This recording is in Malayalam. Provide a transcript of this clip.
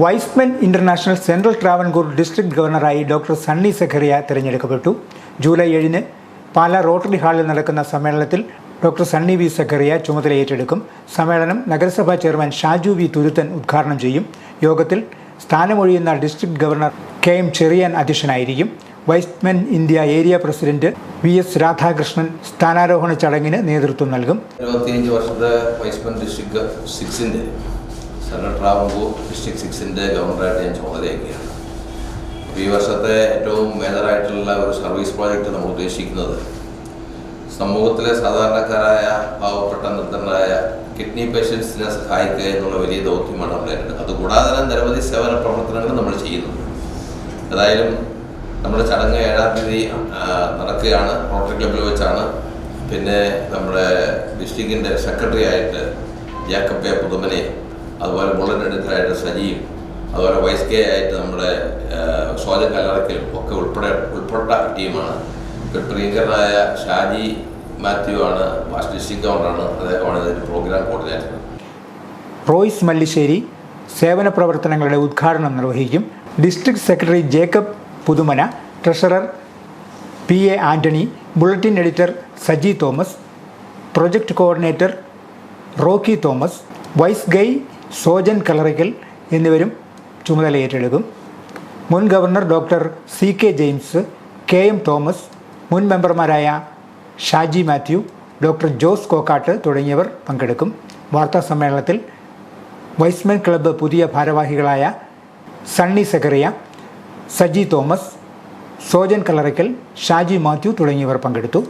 Y's Men international central Travancore district ഗവർണറായി ഡോക്ടർ സണ്ണി സെഖറിയ തിരഞ്ഞെടുക്കപ്പെട്ടു. ജൂലൈ ഏഴിന് പാല റോട്ടറി ഹാളിൽ നടക്കുന്ന സമ്മേളനത്തിൽ ഡോക്ടർ സണ്ണി വി സെഖറിയ ചുമതല ഏറ്റെടുക്കും. സമ്മേളനം നഗരസഭാ ചെയർമാൻ ഷാജു വി തുരുത്തൻ ഉദ്ഘാടനം ചെയ്യും. യോഗത്തിൽ സ്ഥാനമൊഴിയുന്ന district governor K M Cherian അധ്യക്ഷനായിരിക്കും. Y's Men India area president V S Radhakrishnan സ്ഥാനാരോഹണ ചടങ്ങിന് നേതൃത്വം നൽകും. ഇരുപത്തിയഞ്ച് വർഷത്തെ സെൻട്രൽ ട്രാവൻകൂർ ഡിസ്ട്രിക്ട് സിക്സിന്റെ ഗവർണറായിട്ട് ഞാൻ ചുമതലയൊക്കെയാണ് അപ്പോൾ ഈ വർഷത്തെ ഏറ്റവും മേജറായിട്ടുള്ള ഒരു സർവീസ് പ്രോജക്റ്റ് നമ്മൾ ഉദ്ദേശിക്കുന്നത് സമൂഹത്തിലെ സാധാരണക്കാരായ പാവപ്പെട്ട നിർദ്ധനരായ കിഡ്നി പേഷ്യൻസിനെ സഹായിക്കുക എന്നുള്ള വലിയ ദൗത്യമാണ് നമ്മൾ ഏറ്റെടുക്കുന്നത് അതുകൂടാതെ തന്നെ നിരവധി സേവന പ്രവർത്തനങ്ങൾ നമ്മൾ ചെയ്യുന്നുണ്ട്. ഏതായാലും നമ്മുടെ ചടങ്ങ് ഏഴാം തീയതി നടക്കുകയാണ്. റോട്ടറി ക്ലബിൽ വെച്ചാണ്. പിന്നെ നമ്മുടെ ഡിസ്ട്രിക്റ്റിന്റെ സെക്രട്ടറി ആയിട്ട് ജാക്കബ് പുതുമനെ അതുപോലെ ബുള്ളറ്റ് എഡിറ്ററായിട്ട് സജീവ് അതുപോലെ വൈസ് കെ ആയിട്ട് നമ്മുടെ സോജൻ കല്ലറയ്ക്കലും ഒക്കെ ഉൾപ്പെടെ ഉൾപ്പെട്ട ടീമാണ്. പ്രിയങ്കരനായ ഷാജി മാത്യു ആണ് വാസ്റ്റ് ഡിസ്ട്രിക്ട് ഗവർണറാണ്. അദ്ദേഹമാണ് ഇതിന്റെ പ്രോഗ്രാം കോർഡിനേറ്റർ. റോയ്സ് മല്ലിശ്ശേരി സേവന പ്രവർത്തനങ്ങളുടെ ഉദ്ഘാടനം നിർവഹിക്കും district secretary Jacob Puthumana treasurer P A Antony bulletin editor Saji Thomas project coordinator Rocky Thomas vice guy Sojan Kalarickal എന്നിവരും ചുമതല ഏറ്റെടുക്കും. മുൻ governor doctor C K James K M Thomas മുൻ മെമ്പർമാരായ ഷാജി മാത്യു ഡോക്ടർ ജോസ് കോക്കാട്ട് തുടങ്ങിയവർ പങ്കെടുക്കും. വാർത്താ സമ്മേളനത്തിൽ വൈസ്മെൻ ക്ലബ്ബ് പുതിയ ഭാരവാഹികളായ സണ്ണി സെക്കറിയ സജി തോമസ് സോജൻ കളറിക്കൽ ഷാജി മാത്യു തുടങ്ങിയവർ പങ്കെടുത്തു.